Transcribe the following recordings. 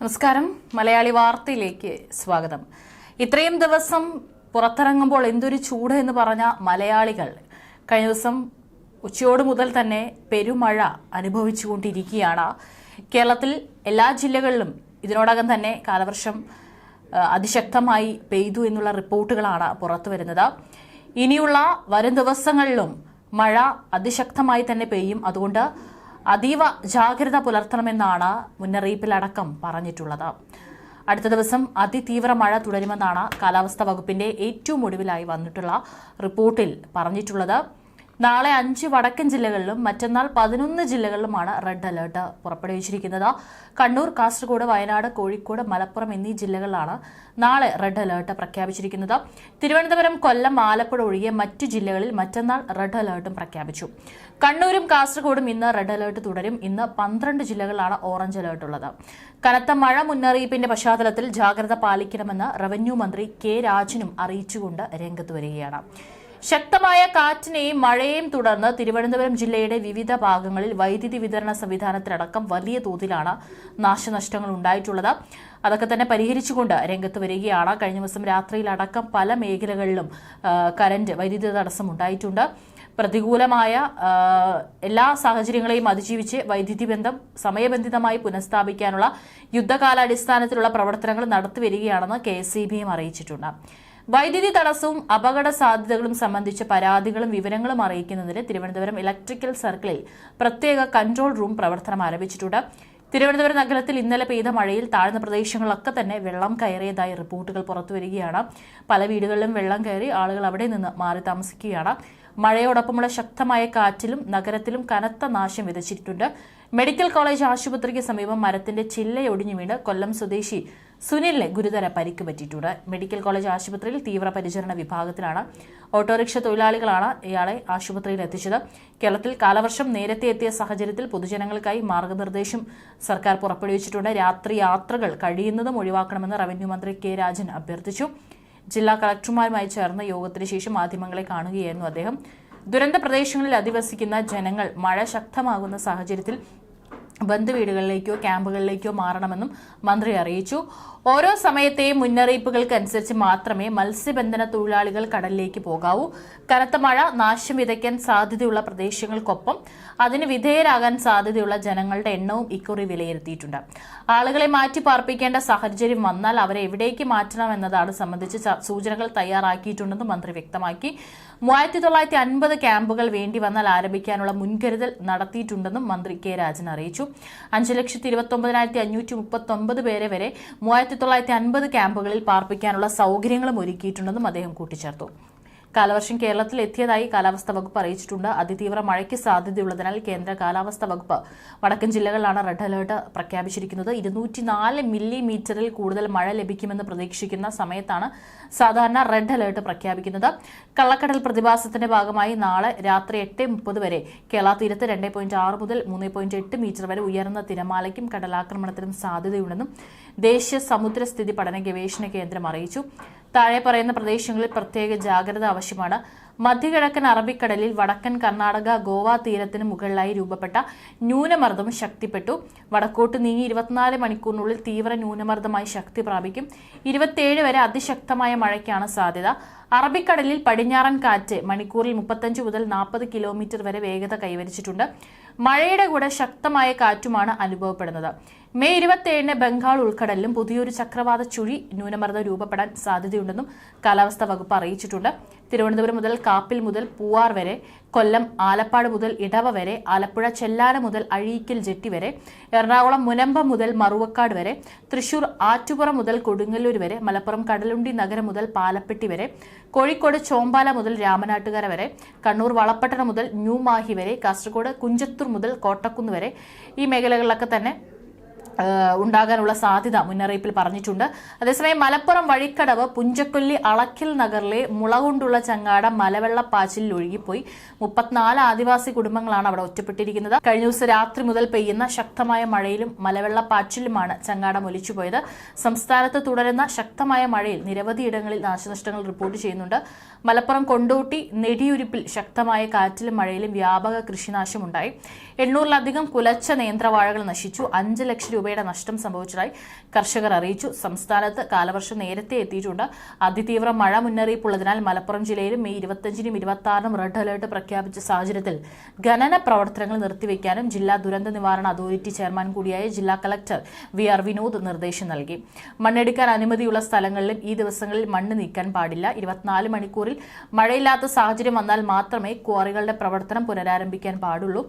നമസ്കാരം. മലയാളി വാർത്തയിലേക്ക് സ്വാഗതം. ഇത്രയും ദിവസം പുറത്തിറങ്ങുമ്പോൾ എന്തൊരു ചൂട് എന്ന് പറഞ്ഞ മലയാളികൾ കഴിഞ്ഞ ദിവസം ഉച്ചയോട് മുതൽ തന്നെ പെരുമഴ അനുഭവിച്ചുകൊണ്ടിരിക്കുകയാണ്. കേരളത്തിൽ എല്ലാ ജില്ലകളിലും ഇതിനോടകം തന്നെ കാലവർഷം അതിശക്തമായി പെയ്തു എന്നുള്ള റിപ്പോർട്ടുകളാണ് പുറത്തു വരുന്നത്. ഇനിയുള്ള വരും ദിവസങ്ങളിലും മഴ അതിശക്തമായി തന്നെ പെയ്യും. അതുകൊണ്ട് അതീവ ജാഗ്രത പുലർത്തണമെന്നാണ് മുന്നറിയിപ്പിലടക്കം പറഞ്ഞിട്ടുള്ളത്. അടുത്ത ദിവസം അതിതീവ്ര മഴ തുടരുമെന്നാണ് കാലാവസ്ഥാ വകുപ്പിന്റെ ഏറ്റവും ഒടുവിലായി വന്നിട്ടുള്ള റിപ്പോർട്ടിൽ പറഞ്ഞിട്ടുള്ളത്. നാളെ അഞ്ച് വടക്കൻ ജില്ലകളിലും മറ്റന്നാൾ പതിനൊന്ന് ജില്ലകളിലുമാണ് റെഡ് അലേർട്ട് പുറപ്പെടുവിച്ചിരിക്കുന്നത്. കണ്ണൂർ കാസർഗോഡ് വയനാട് കോഴിക്കോട് മലപ്പുറം എന്നീ ജില്ലകളിലാണ് നാളെ റെഡ് അലേർട്ട് പ്രഖ്യാപിച്ചിരിക്കുന്നത്. തിരുവനന്തപുരം കൊല്ലം ആലപ്പുഴ ഒഴികെ മറ്റ് ജില്ലകളിൽ മറ്റന്നാൾ റെഡ് അലേർട്ടും പ്രഖ്യാപിച്ചു. കണ്ണൂരും കാസർഗോഡും ഇന്ന് റെഡ് അലേർട്ട് തുടരും. ഇന്ന് പന്ത്രണ്ട് ജില്ലകളിലാണ് ഓറഞ്ച് അലേർട്ട് ഉള്ളത്. കനത്ത മഴ മുന്നറിയിപ്പിന്റെ പശ്ചാത്തലത്തിൽ ജാഗ്രത പാലിക്കണമെന്ന് റവന്യൂ മന്ത്രി കെ രാജനും അറിയിച്ചുകൊണ്ട് രംഗത്ത് വരികയാണ്. ശക്തമായ കാറ്റിനെയും മഴയെയും തുടർന്ന് തിരുവനന്തപുരം ജില്ലയുടെ വിവിധ ഭാഗങ്ങളിൽ വൈദ്യുതി വിതരണ സംവിധാനത്തിലടക്കം വലിയ തോതിലാണ് നാശനഷ്ടങ്ങൾ ഉണ്ടായിട്ടുള്ളത്. അതൊക്കെ തന്നെ പരിഹരിച്ചുകൊണ്ട് രംഗത്ത് വരികയാണ്. കഴിഞ്ഞ ദിവസം രാത്രിയിലടക്കം പല മേഖലകളിലും കറന്റ് വൈദ്യുതി തടസ്സം ഉണ്ടായിട്ടുണ്ട്. പ്രതികൂലമായ എല്ലാ സാഹചര്യങ്ങളെയും അതിജീവിച്ച് വൈദ്യുതി ബന്ധം സമയബന്ധിതമായി പുനഃസ്ഥാപിക്കാനുള്ള യുദ്ധകാലാടിസ്ഥാനത്തിലുള്ള പ്രവർത്തനങ്ങൾ നടത്തിവരികയാണെന്ന് കെ എസ് സി ബിയും അറിയിച്ചിട്ടുണ്ട്. വൈദ്യുതി തടസ്സവും അപകട സാധ്യതകളും സംബന്ധിച്ച പരാതികളും വിവരങ്ങളും അറിയിക്കുന്നതിന് തിരുവനന്തപുരം ഇലക്ട്രിക്കൽ സർക്കിളിൽ പ്രത്യേക കൺട്രോൾ റൂം പ്രവർത്തനം ആരംഭിച്ചിട്ടുണ്ട്. തിരുവനന്തപുരം നഗരത്തിൽ ഇന്നലെ പെയ്ത മഴയിൽ താഴ്ന്ന പ്രദേശങ്ങളിലൊക്കെ തന്നെ വെള്ളം കയറിയതായി റിപ്പോർട്ടുകൾ പുറത്തുവരികയാണ് പല വീടുകളിലും വെള്ളം കയറി ആളുകൾ അവിടെ നിന്ന് മാറി താമസിക്കുകയാണ്. മഴയോടൊപ്പമുള്ള ശക്തമായ കാറ്റിലും നഗരത്തിലും കനത്ത നാശം വിതച്ചിട്ടുണ്ട്. മെഡിക്കൽ കോളേജ് ആശുപത്രിക്ക് സമീപം മരത്തിന്റെ ചില്ലയൊടിഞ്ഞു വീണ് കൊല്ലം സ്വദേശി സുനിലിന് ഗുരുതര പരിക്ക് പറ്റിയിട്ടുണ്ട്. മെഡിക്കൽ കോളേജ് ആശുപത്രിയിൽ തീവ്രപരിചരണ വിഭാഗത്തിലാണ്. ഓട്ടോറിക്ഷ തൊഴിലാളികളാണ് ഇയാളെ ആശുപത്രിയിൽ എത്തിച്ചത്. കേരളത്തിൽ കാലവർഷം നേരത്തെ എത്തിയ സാഹചര്യത്തിൽ പൊതുജനങ്ങൾക്കായി മാർഗനിർദ്ദേശം സർക്കാർ പുറപ്പെടുവിച്ചിട്ടുണ്ട്. രാത്രി യാത്രകൾ കഴിയുന്നതും ഒഴിവാക്കണമെന്ന് റവന്യൂ മന്ത്രി കെ രാജൻ അഭ്യർത്ഥിച്ചു. ജില്ലാ കളക്ടർമാരുമായി ചേർന്ന യോഗത്തിന് ശേഷം മാധ്യമങ്ങളെ കാണുകയായിരുന്നു അദ്ദേഹം. ദുരന്ത പ്രദേശങ്ങളിൽ അധിവസിക്കുന്ന ജനങ്ങൾ മഴ ശക്തമാകുന്ന സാഹചര്യത്തിൽ ബന്ധുവീടുകളിലേക്കോ ക്യാമ്പുകളിലേക്കോ മാറണമെന്നും മന്ത്രി അറിയിച്ചു. ഓരോ സമയത്തെയും മുന്നറിയിപ്പുകൾക്കനുസരിച്ച് മാത്രമേ മത്സ്യബന്ധന തൊഴിലാളികൾ കടലിലേക്ക് പോകാവൂ. കനത്ത മഴ നാശം വിതയ്ക്കാൻ സാധ്യതയുള്ള പ്രദേശങ്ങൾക്കൊപ്പം അതിന് വിധേയരാകാൻ സാധ്യതയുള്ള ജനങ്ങളുടെ എണ്ണവും ഇക്കുറി വിലയിരുത്തിയിട്ടുണ്ട്. ആളുകളെ മാറ്റി പാർപ്പിക്കേണ്ട സാഹചര്യം വന്നാൽ അവരെ എവിടേക്ക് മാറ്റണം എന്നതാണ് സംബന്ധിച്ച് സൂചനകൾ തയ്യാറാക്കിയിട്ടുണ്ടെന്നും മന്ത്രി വ്യക്തമാക്കി. മൂവായിരത്തി തൊള്ളായിരത്തി അൻപത് ക്യാമ്പുകൾ വേണ്ടി വന്നാൽ ആരംഭിക്കാനുള്ള മുൻകരുതൽ നടത്തിയിട്ടുണ്ടെന്നും മന്ത്രി കെ രാജൻ അറിയിച്ചു. അഞ്ച് ലക്ഷത്തി ഇരുപത്തി ഒമ്പതിനായിരത്തി അഞ്ഞൂറ്റി മുപ്പത്തി ഒമ്പത് പേരെ വരെ മൂവായിരത്തി തൊള്ളായിരത്തി അൻപത് ക്യാമ്പുകളിൽ പാർപ്പിക്കാനുള്ള സൗകര്യങ്ങളും ഒരുക്കിയിട്ടുണ്ടെന്നും അദ്ദേഹം കൂട്ടിച്ചേർത്തു. കാലവർഷം കേരളത്തിൽ എത്തിയതായി കാലാവസ്ഥാ വകുപ്പ് അറിയിച്ചിട്ടുണ്ട്. അതിതീവ്ര മഴയ്ക്ക് സാധ്യതയുള്ളതിനാൽ കേന്ദ്ര കാലാവസ്ഥാ വകുപ്പ് വടക്കൻ ജില്ലകളിലാണ് റെഡ് അലേർട്ട് പ്രഖ്യാപിച്ചിരിക്കുന്നത്. ഇരുന്നൂറ്റിനാല് മില്ലിമീറ്ററിൽ കൂടുതൽ മഴ ലഭിക്കുമെന്ന് പ്രതീക്ഷിക്കുന്ന സമയത്താണ് സാധാരണ റെഡ് അലേർട്ട് പ്രഖ്യാപിക്കുന്നത്. കള്ളക്കടൽ പ്രതിഭാസത്തിന്റെ ഭാഗമായി നാളെ രാത്രി എട്ട് മുപ്പത് വരെ കേരള തീരത്ത് രണ്ട് പോയിന്റ് ആറ് മുതൽ മൂന്ന് പോയിന്റ് എട്ട് മീറ്റർ വരെ ഉയർന്ന തിരമാലയ്ക്കും കടലാക്രമണത്തിനും സാധ്യതയുണ്ടെന്നും ദേശീയ സമുദ്രസ്ഥിതി പഠന ഗവേഷണ കേന്ദ്രം അറിയിച്ചു. താഴെ പറയുന്ന പ്രദേശങ്ങളിൽ പ്രത്യേക ജാഗ്രത ആവശ്യമാണ്. മധ്യകിഴക്കൻ അറബിക്കടലിൽ വടക്കൻ കർണാടക ഗോവ തീരത്തിന് മുകളിലായി രൂപപ്പെട്ട ന്യൂനമർദ്ദം ശക്തിപ്പെട്ടു. വടക്കോട്ട് നീങ്ങി ഇരുപത്തിനാല് മണിക്കൂറിനുള്ളിൽ തീവ്ര ന്യൂനമർദ്ദമായി ശക്തി പ്രാപിക്കും. ഇരുപത്തിയേഴ് വരെ അതിശക്തമായ മഴയ്ക്കാണ് സാധ്യത. അറബിക്കടലിൽ പടിഞ്ഞാറൻ കാറ്റ് മണിക്കൂറിൽ മുപ്പത്തഞ്ച് മുതൽ നാൽപ്പത് കിലോമീറ്റർ വരെ വേഗത കൈവരിച്ചിട്ടുണ്ട്. മഴയുടെ കൂടെ ശക്തമായ കാറ്റുമാണ് അനുഭവപ്പെടുന്നത്. മെയ് ഇരുപത്തിയേഴിന് ബംഗാൾ ഉൾക്കടലിലും പുതിയൊരു ചക്രവാത ചുഴി ന്യൂനമർദ്ദം രൂപപ്പെടാൻ സാധ്യതയുണ്ടെന്നും കാലാവസ്ഥാ വകുപ്പ് അറിയിച്ചിട്ടുണ്ട്. തിരുവനന്തപുരം മുതൽ കാപ്പിൽ മുതൽ പൂവാർ വരെ കൊല്ലം ആലപ്പാട് മുതൽ ഇടവ വരെ ആലപ്പുഴ ചെല്ലാന മുതൽ അഴീക്കൽ ജെട്ടി വരെ എറണാകുളം മുനമ്പം മുതൽ മറുവക്കാട് വരെ തൃശൂർ ആറ്റുപുറം മുതൽ കൊടുങ്ങല്ലൂർ വരെ മലപ്പുറം കടലുണ്ടി നഗരം മുതൽ പാലപ്പെട്ടി വരെ കോഴിക്കോട് ചോമ്പാല മുതൽ രാമനാട്ടുകര വരെ കണ്ണൂർ വളപ്പട്ടണം മുതൽ ന്യൂമാഹി വരെ കാസർഗോഡ് കുഞ്ചത്തൂർ മുതൽ കോട്ടക്കുന്ന് വരെ ഈ മേഖലകളിലൊക്കെ തന്നെ ഉണ്ടാകാനുള്ള സാധ്യത മുന്നറിയിപ്പിൽ പറഞ്ഞിട്ടുണ്ട്. അതേസമയം മലപ്പുറം വഴിക്കടവ് പുഞ്ചക്കൊല്ലി അളക്കിൽ നഗറിലെ മുള കൊണ്ടുള്ള ചങ്ങാടം മലവെള്ളപ്പാച്ചിലിൽ ഒഴുകിപ്പോയി. മുപ്പത്തിനാല് ആദിവാസി കുടുംബങ്ങളാണ് അവിടെ ഒറ്റപ്പെട്ടിരിക്കുന്നത്. കഴിഞ്ഞ ദിവസം രാത്രി മുതൽ പെയ്യുന്ന ശക്തമായ മഴയിലും മലവെള്ളപ്പാച്ചിലുമാണ് ചങ്ങാടം ഒലിച്ചുപോയത്. സംസ്ഥാനത്ത് തുടരുന്ന ശക്തമായ മഴയിൽ നിരവധി ഇടങ്ങളിൽ നാശനഷ്ടങ്ങൾ റിപ്പോർട്ട് ചെയ്യുന്നുണ്ട്. മലപ്പുറം കൊണ്ടോട്ടി നെടിയുരിപ്പിൽ ശക്തമായ കാറ്റിലും മഴയിലും വ്യാപക കൃഷിനാശമുണ്ടായി. എണ്ണൂറിലധികം കുലച്ച നേന്ത്രവാഴകൾ നശിച്ചു. അഞ്ച് ലക്ഷം രൂപ രൂപയുടെ നഷ്ടം സംഭവിച്ചതായി കർഷകർ അറിയിച്ചു. സംസ്ഥാനത്ത് കാലവർഷം നേരത്തെ എത്തിയിട്ടുണ്ട്. അതിതീവ്ര മഴ മുന്നറിയിപ്പുള്ളതിനാൽ മലപ്പുറം ജില്ലയിലും മെയ് ഇരുപത്തഞ്ചിനും ഇരുപത്തി ആറിനും റെഡ് അലേർട്ട് പ്രഖ്യാപിച്ച സാഹചര്യത്തിൽ ഖനന പ്രവർത്തനങ്ങൾ നിർത്തിവെക്കാനും ജില്ലാ ദുരന്ത നിവാരണ അതോറിറ്റി ചെയർമാൻ കൂടിയായ ജില്ലാ കളക്ടർ വി ആർ വിനോദ് നിർദ്ദേശം നൽകി. മണ്ണെടുക്കാൻ അനുമതിയുള്ള സ്ഥലങ്ങളിലും ഈ ദിവസങ്ങളിൽ മണ്ണ് നീക്കാൻ പാടില്ല. ഇരുപത്തിനാല് മണിക്കൂറിൽ മഴയില്ലാത്ത സാഹചര്യം വന്നാൽ മാത്രമേ ക്വാറികളുടെ പ്രവർത്തനം പുനരാരംഭിക്കാൻ പാടുള്ളൂ.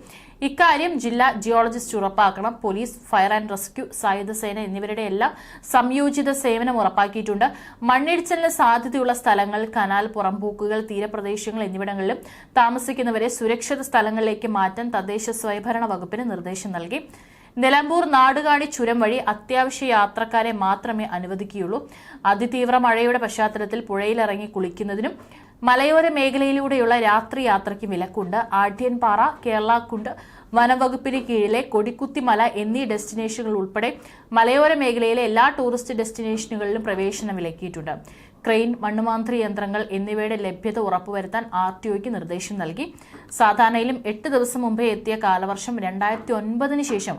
ഇക്കാര്യം ജില്ലാ ജിയോളജിസ്റ്റ് ഉറപ്പാക്കണം. പോലീസ് ഫയർ ആൻഡ് റെസ്ക്യൂ സായുധ സേന എന്നിവരുടെ എല്ലാം സംയോജിത സേവനം ഉറപ്പാക്കിയിട്ടുണ്ട്. മണ്ണിടിച്ചിലിന് സാധ്യതയുള്ള സ്ഥലങ്ങൾ കനാൽ പുറംപോക്കുകൾ തീരപ്രദേശങ്ങൾ എന്നിവിടങ്ങളിലും താമസിക്കുന്നവരെ സുരക്ഷിത സ്ഥലങ്ങളിലേക്ക് മാറ്റാൻ തദ്ദേശ സ്വയംഭരണ വകുപ്പിന് നിർദ്ദേശം നൽകി. നിലമ്പൂർ നാടുകാണി ചുരം വഴി അത്യാവശ്യ യാത്രക്കാരെ മാത്രമേ അനുവദിക്കുകയുള്ളൂ. അതിതീവ്ര മഴയുടെ പശ്ചാത്തലത്തിൽ പുഴയിലിറങ്ങി കുളിക്കുന്നതിനും മലയോര മേഖലയിലൂടെയുള്ള രാത്രി യാത്രയ്ക്കും വിലക്കുണ്ട്. ആഢ്യൻപാറ കേരളക്കുണ്ട് വനംവകുപ്പിന് കീഴിലെ കൊടിക്കുത്തിമല എന്നീ ഡെസ്റ്റിനേഷനുകൾ ഉൾപ്പെടെ മലയോര മേഖലയിലെ എല്ലാ ടൂറിസ്റ്റ് ഡെസ്റ്റിനേഷനുകളിലും പ്രവേശനം വിലക്കിയിട്ടുണ്ട്. ക്രെയിൻ മണ്ണുമാന്ത്രി യന്ത്രങ്ങൾ എന്നിവയുടെ ലഭ്യത ഉറപ്പുവരുത്താൻ ആർ ടി നിർദ്ദേശം നൽകി. സാധാരണയിലും എട്ട് ദിവസം മുമ്പേ എത്തിയ കാലവർഷം രണ്ടായിരത്തി ഒൻപതിന് ശേഷം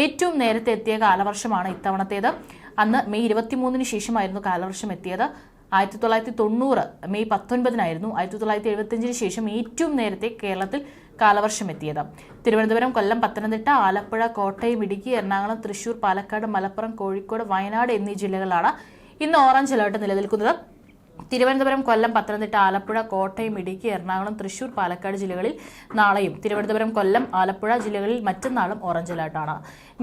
ഏറ്റവും നേരത്തെ എത്തിയ കാലവർഷമാണ് ഇത്തവണത്തേത്. അന്ന് മെയ് ഇരുപത്തിമൂന്നിന് ശേഷമായിരുന്നു കാലവർഷം എത്തിയത്. ആയിരത്തി തൊള്ളായിരത്തി തൊണ്ണൂറ് മെയ് പത്തൊൻപതിനായിരുന്നു. ആയിരത്തി തൊള്ളായിരത്തി എഴുപത്തിയഞ്ചിന് ശേഷം ഏറ്റവും നേരത്തെ കേരളത്തിൽ കാലവർഷം എത്തിയത്. തിരുവനന്തപുരം കൊല്ലം പത്തനംതിട്ട ആലപ്പുഴ കോട്ടയം ഇടുക്കി എറണാകുളം തൃശൂർ പാലക്കാട് മലപ്പുറം കോഴിക്കോട് വയനാട് എന്നീ ജില്ലകളാണ് ഇന്ന് ഓറഞ്ച് അലർട്ട് നിലനിൽക്കുന്നത്. തിരുവനന്തപുരം കൊല്ലം പത്തനംതിട്ട ആലപ്പുഴ കോട്ടയം ഇടുക്കി എറണാകുളം തൃശൂർ പാലക്കാട് ജില്ലകളിൽ നാളെയും തിരുവനന്തപുരം കൊല്ലം ആലപ്പുഴ ജില്ലകളിൽ മറ്റന്നാളും ഓറഞ്ച് അലർട്ടാണ്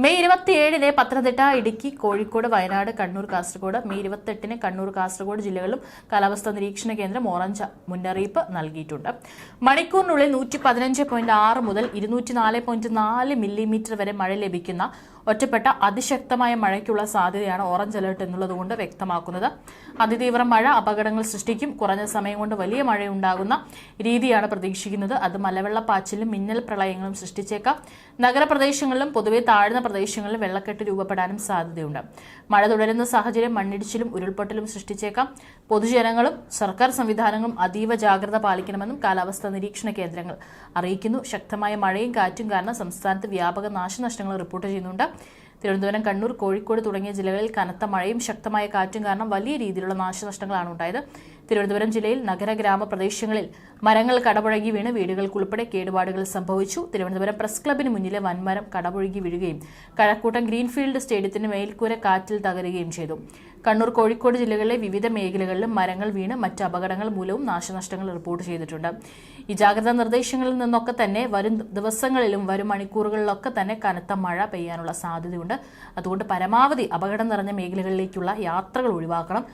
മെയ് ഇരുപത്തിയേഴിന് പത്തനംതിട്ട ഇടുക്കി കോഴിക്കോട് വയനാട് കണ്ണൂർ കാസർഗോഡ് മെയ് ഇരുപത്തെട്ടിന് കണ്ണൂർ കാസർഗോഡ് ജില്ലകളിലും കാലാവസ്ഥാ നിരീക്ഷണ കേന്ദ്രം ഓറഞ്ച് മുന്നറിയിപ്പ് നൽകിയിട്ടുണ്ട്. മണിക്കൂറിനുള്ളിൽ നൂറ്റി പതിനഞ്ച് പോയിന്റ് ആറ് മുതൽ ഇരുന്നൂറ്റി നാല് പോയിന്റ് നാല് മില്ലിമീറ്റർ വരെ മഴ ലഭിക്കുന്ന ഒറ്റപ്പെട്ട അതിശക്തമായ മഴയ്ക്കുള്ള സാധ്യതയാണ് ഓറഞ്ച് അലർട്ട് എന്നുള്ളതുകൊണ്ട് വ്യക്തമാക്കുന്നത്. അതിതീവ്ര മഴ അപകടങ്ങൾ സൃഷ്ടിക്കും. കുറഞ്ഞ സമയം കൊണ്ട് വലിയ മഴയുണ്ടാകുന്ന രീതിയാണ് പ്രതീക്ഷിക്കുന്നത്. അത് മലവെള്ളപ്പാച്ചിലും മിന്നൽ പ്രളയങ്ങളും സൃഷ്ടിച്ചേക്കാം. നഗരപ്രദേശങ്ങളിലും പൊതുവെ താഴ്ന്ന പ്രദേശങ്ങളിലും വെള്ളക്കെട്ട് രൂപപ്പെടാനും സാധ്യതയുണ്ട്. മഴ തുടരുന്ന സാഹചര്യം മണ്ണിടിച്ചിലും ഉരുൾപൊട്ടലും സൃഷ്ടിച്ചേക്കാം. പൊതുജനങ്ങളും സർക്കാർ സംവിധാനങ്ങളും അതീവ ജാഗ്രത പാലിക്കണമെന്നും കാലാവസ്ഥാ നിരീക്ഷണ കേന്ദ്രങ്ങൾ അറിയിക്കുന്നു. ശക്തമായ മഴയും കാറ്റും കാരണം സംസ്ഥാനത്ത് വ്യാപക നാശനഷ്ടങ്ങൾ റിപ്പോർട്ട് ചെയ്യുന്നുണ്ട്. തിരുവനന്തപുരം കണ്ണൂർ കോഴിക്കോട് തുടങ്ങിയ ജില്ലകളിൽ കനത്ത മഴയും ശക്തമായ കാറ്റും കാരണം വലിയ രീതിയിലുള്ള നാശനഷ്ടങ്ങളാണ് ഉണ്ടായത്. തിരുവനന്തപുരം ജില്ലയിൽ നഗര ഗ്രാമ പ്രദേശങ്ങളിൽ മരങ്ങൾ കടപുഴകി വീണ് വീടുകൾക്കുൾപ്പെടെ കേടുപാടുകൾ സംഭവിച്ചു. തിരുവനന്തപുരം പ്രസ് ക്ലബിന് മുന്നിലെ വൻമരം കടപുഴകി വീഴുകയും കഴക്കൂട്ടം ഗ്രീൻഫീൽഡ് സ്റ്റേഡിയത്തിന് മേൽക്കൂര കാറ്റിൽ തകരുകയും ചെയ്തു. കണ്ണൂർ കോഴിക്കോട് ജില്ലകളിലെ വിവിധ മേഖലകളിലും മരങ്ങൾ വീണ് മറ്റ് അപകടങ്ങൾ മൂലവും നാശനഷ്ടങ്ങൾ റിപ്പോർട്ട് ചെയ്തിട്ടുണ്ട്. ഈ ജാഗ്രതാ നിർദ്ദേശങ്ങളിൽ നിന്നൊക്കെ തന്നെ വരും ദിവസങ്ങളിലും വരും മണിക്കൂറുകളിലൊക്കെ തന്നെ കനത്ത മഴ പെയ്യാനുള്ള സാധ്യതയുണ്ട്. അതുകൊണ്ട് പരമാവധി അപകടം നിറഞ്ഞ മേഖലകളിലേക്കുള്ള യാത്രകൾ ഒഴിവാക്കണം.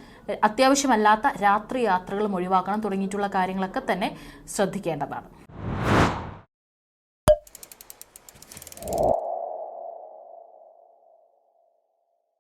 അത്യാവശ്യമല്ലാത്ത രാത്രി യാത്രകളും ഒഴിവാക്കണം തുടങ്ങിയിട്ടുള്ള കാര്യങ്ങളൊക്കെ തന്നെ ശ്രദ്ധിക്കേണ്ടതാണ്.